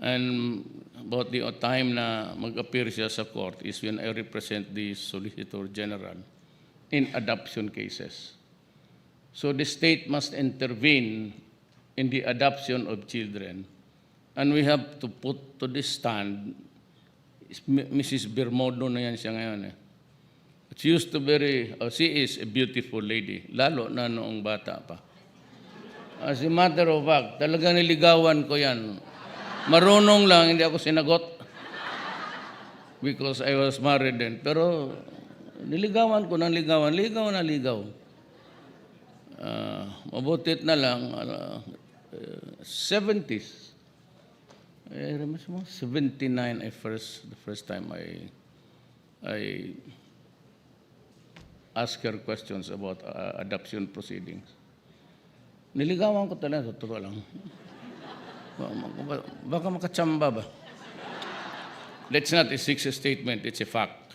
And about the time na mag-appear siya sa court is when I represent the Solicitor General in adoption cases. So the state must intervene in the adoption of children. And we have to put to the stand, Mrs. Bermodo na yan siya ngayon eh. She used to very, oh, she is a beautiful lady, lalo na noong bata pa. As a matter of fact, talagang niligawan ko yan. Marunong lang, hindi ako sinagot. Because I was married then. Pero niligawan ko ng ligawan, ligaw na ligaw. Ah, mabutit na lang, eh, 70s. I remember mo, 79 I first, the first time I, I asked her questions about uh, adoption proceedings. Niligawan ko talaga, totoo lang. Baka, makatsamba ba? That's not a six statement, it's a fact.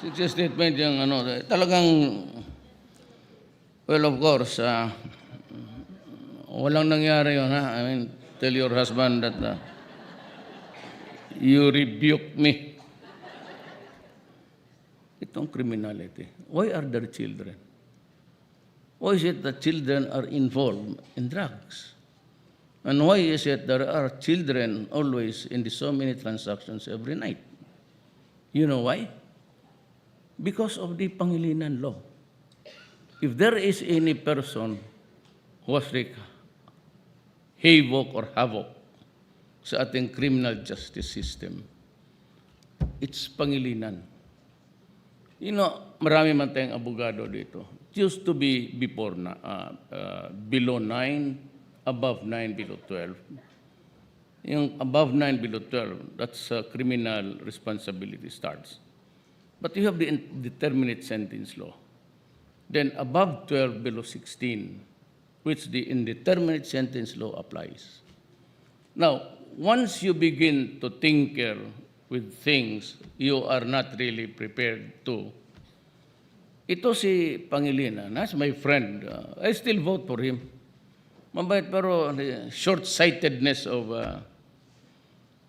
Six statement yung ano, talagang, well of course, uh, walang nangyari yun ha. I mean, tell your husband that uh, you rebuke me. Itong criminality. Why are there children? Why is it that children are involved in drugs? And why is it there are children always in the so many transactions every night? You know why? Because of the Pangilinan law. If there is any person who has wreak havoc or havoc sa ating criminal justice system, it's Pangilinan. You know, marami man tayong abogado dito. It used to be before na, uh, uh, below 9, above 9, below 12. Yung above 9, below 12, that's uh, criminal responsibility starts. But you have the indeterminate sentence law. Then above 12, below 16, which the indeterminate sentence law applies. Now, once you begin to tinker with things you are not really prepared to, ito si Pangilinan, as my friend, uh, I still vote for him. Mabait pero short-sightedness of, uh,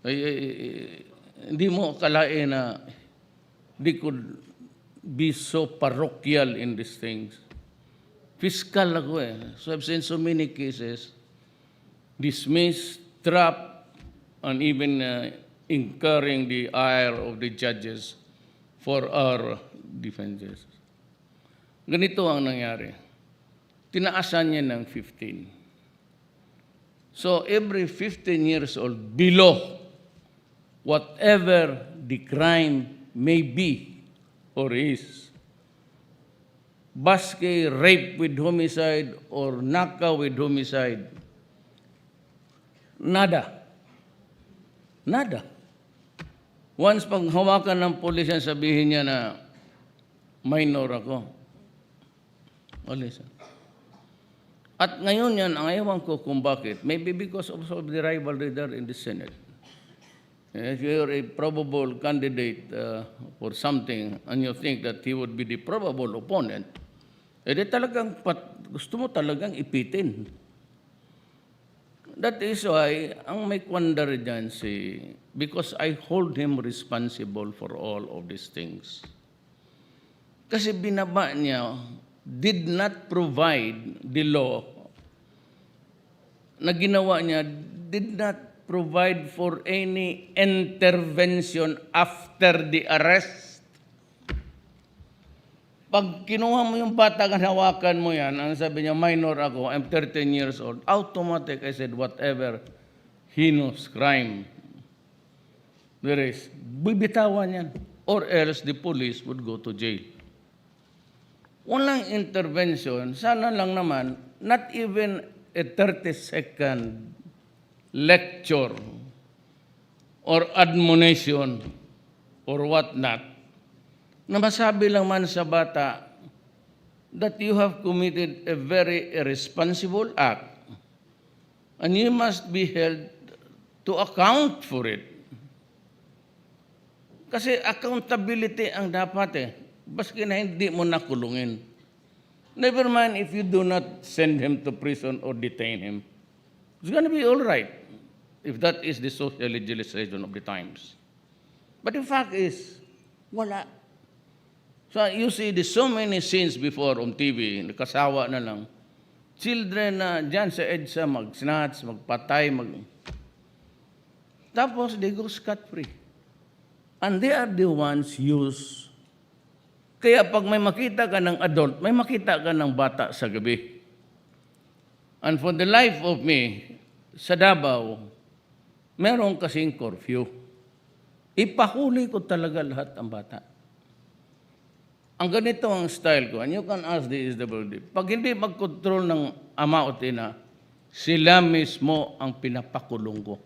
ay, ay, hindi mo akalain na they could be so parochial in these things. Fiscal ako eh. So I've seen so many cases dismissed, trapped, and even uh, incurring the ire of the judges for our defenses. Ganito ang nangyari. Tinaasan niya ng 15. So every 15 years old, below whatever the crime may be or is, baske rape with homicide or naka with homicide, nada. Nada. Once pag hawakan ng polis yan, sabihin niya na minor ako. Alis. At ngayon yan, ang ayawan ko kung bakit. Maybe because of, of the rivalry there in the Senate. If you're a probable candidate uh, for something and you think that he would be the probable opponent, edi talagang pat, gusto mo talagang ipitin. That is why, ang may quandary dyan si, because I hold him responsible for all of these things. Kasi binaba niya, did not provide the law na ginawa niya, did not provide for any intervention after the arrest. Pag kinuha mo yung bata ka hawakan mo yan, ang sabi niya, minor ako, I'm 13 years old, automatic, I said, whatever heinous crime there is, bibitawan yan. Or else the police would go to jail. Walang intervention, sana lang naman, not even a 30-second lecture or admonition or what not, na masabi lang man sa bata that you have committed a very irresponsible act and you must be held to account for it. Kasi accountability ang dapat eh. Baski na hindi mo nakulungin. Never mind if you do not send him to prison or detain him. It's gonna be all right. if that is the social legislation of the times. But the fact is, wala. So you see, there's so many scenes before on TV, nakasawa na lang. Children na dyan sa EDSA, mag-snatch, magpatay, mag... Tapos they go scot-free. And they are the ones used. Kaya pag may makita ka ng adult, may makita ka ng bata sa gabi. And for the life of me, sa Davao, meron kasing curfew. Ipahuli ko talaga lahat ang bata. Ang ganito ang style ko, and you can ask the SWD, pag hindi mag-control ng ama o tina, sila mismo ang pinapakulong ko.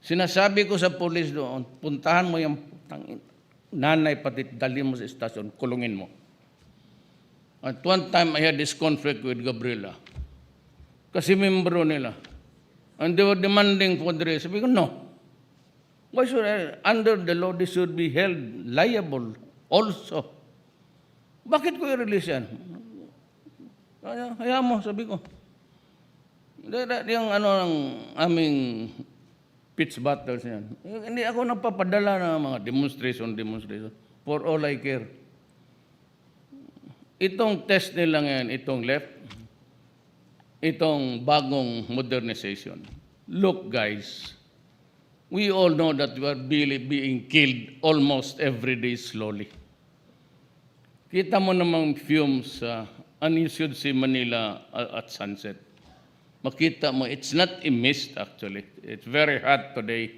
Sinasabi ko sa polis doon, puntahan mo yung putang. Nanay pati dali mo sa estasyon, kulungin mo. At one time I had this conflict with Gabriela. Kasi membro nila. And they were demanding for the release. Sabi ko, no. Why should I, under the law, they should be held liable also. Bakit ko i-release yan? Kaya, hayaan mo, sabi ko. Yung ano ng aming pitch battles yan. Hindi ako nagpapadala ng mga demonstration, demonstration. For all I care. Itong test nila ngayon, itong left, itong bagong modernization. Look guys, we all know that we are really being killed almost every day slowly. Kita mo namang fumes sa, you should see Manila uh, at sunset. Makita mo, it's not a mist actually. It's very hot today.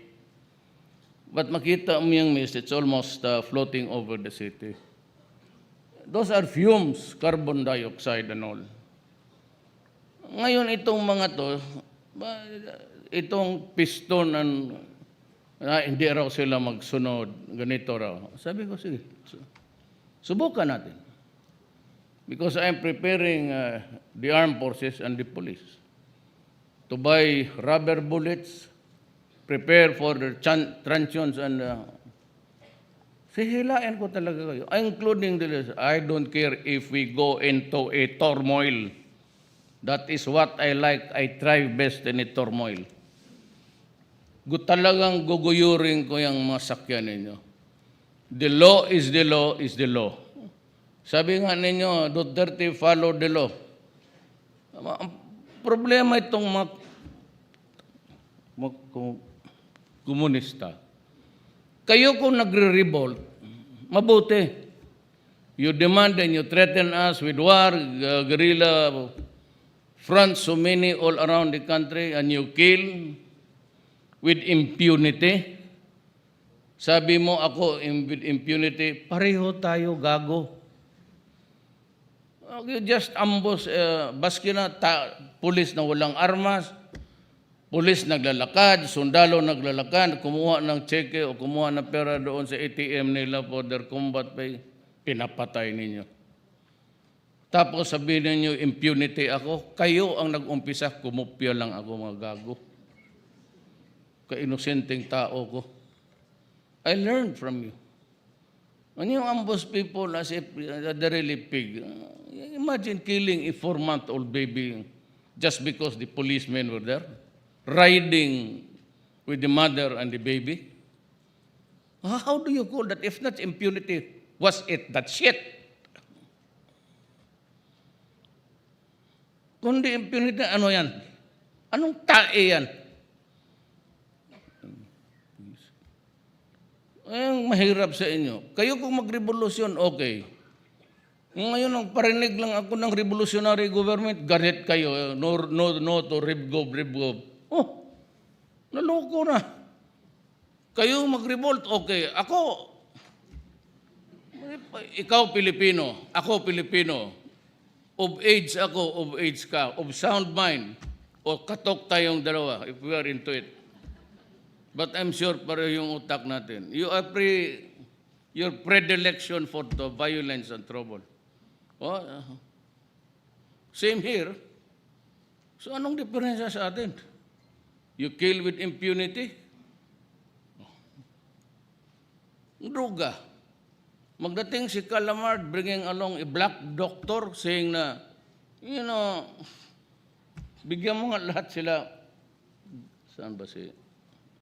But makita mo yung mist, it's almost uh, floating over the city. Those are fumes, carbon dioxide and all. Ngayon itong mga to, itong piston and na hindi raw sila magsunod, ganito raw. Sabi ko, sige, su- subukan natin. Because I'm preparing uh, the armed forces and the police to buy rubber bullets, prepare for the truncheons and uh, sihilain ko talaga kayo. Including the I don't care if we go into a turmoil. That is what I like. I thrive best in a turmoil. Talagang guguyurin ko yung mga sakyan ninyo. The law is the law is the law. Sabi nga ninyo, Duterte follow the law. Problema itong mga, mga komunista. Kayo kung nagre-revolt, mabuti. You demand and you threaten us with war, uh, guerrilla fronts, so many all around the country, and you kill with impunity. Sabi mo ako with impunity, pareho tayo gago. You just ambush, uh, baski na, ta, pulis na walang armas, pulis naglalakad, sundalo naglalakad, kumuha ng cheque o kumuha ng pera doon sa ATM nila for their combat pay, pinapatay ninyo. Tapos sabihin ninyo, impunity ako, kayo ang nag-umpisa, kumupya lang ako mga gago. Kainosenteng tao ko. I learned from you. When you ambush people as if uh, they're really pig, uh, imagine killing a four-month-old baby just because the policemen were there, riding with the mother and the baby. How do you call that? If not impunity, was it that shit? Kundi impunity, ano yan? Anong tae yan? Ang mahirap sa inyo. Kayo kung magrevolusyon, okay. Ngayon, ang parinig lang ako ng revolutionary government, galit kayo. No, no, no to ribgob, ribgob. Oh, naloko na. Kayo mag-revolt, okay. Ako, ikaw Pilipino, ako Pilipino. Of age ako, of age ka. Of sound mind. O katok tayong dalawa, if we are into it. But I'm sure pareho yung utak natin. You are pre, your predilection for the violence and trouble. Oh, uh, same here. So anong diferensya sa atin? You kill with impunity? Druga. Magdating si Calamard bringing along a black doctor saying na, you know, bigyan mo nga lahat sila Saan ba si